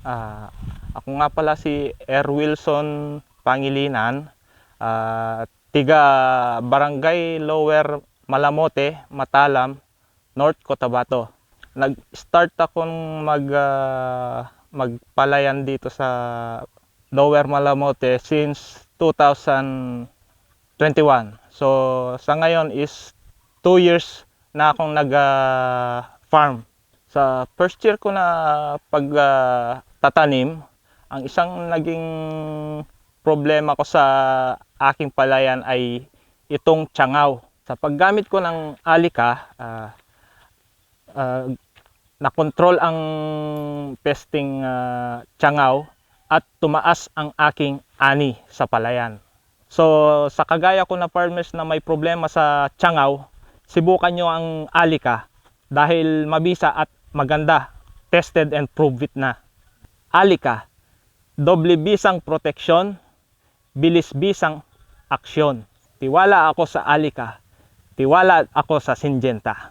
Ah, ako nga pala si Er Wilson Pangilinan, ah, tiga Barangay Lower Malamote, Matalam, North Cotabato. Nag-start akong mag ah, magpalayan dito sa Lower Malamote since 2021. So sa ngayon is 2 years na akong nag-farm. Sa first year ko na pag ah, tatanim, ang isang naging problema ko sa aking palayan ay itong tsangaw. Sa paggamit ko ng alika, ah, ah, nakontrol ang pesting uh, tsangaw at tumaas ang aking ani sa palayan. So sa kagaya ko na farmers na may problema sa tsangaw, sibukan nyo ang alika dahil mabisa at maganda, tested and proved na. Alika, doble bisang proteksyon, bilis bisang aksyon. Tiwala ako sa alika, tiwala ako sa Syngenta.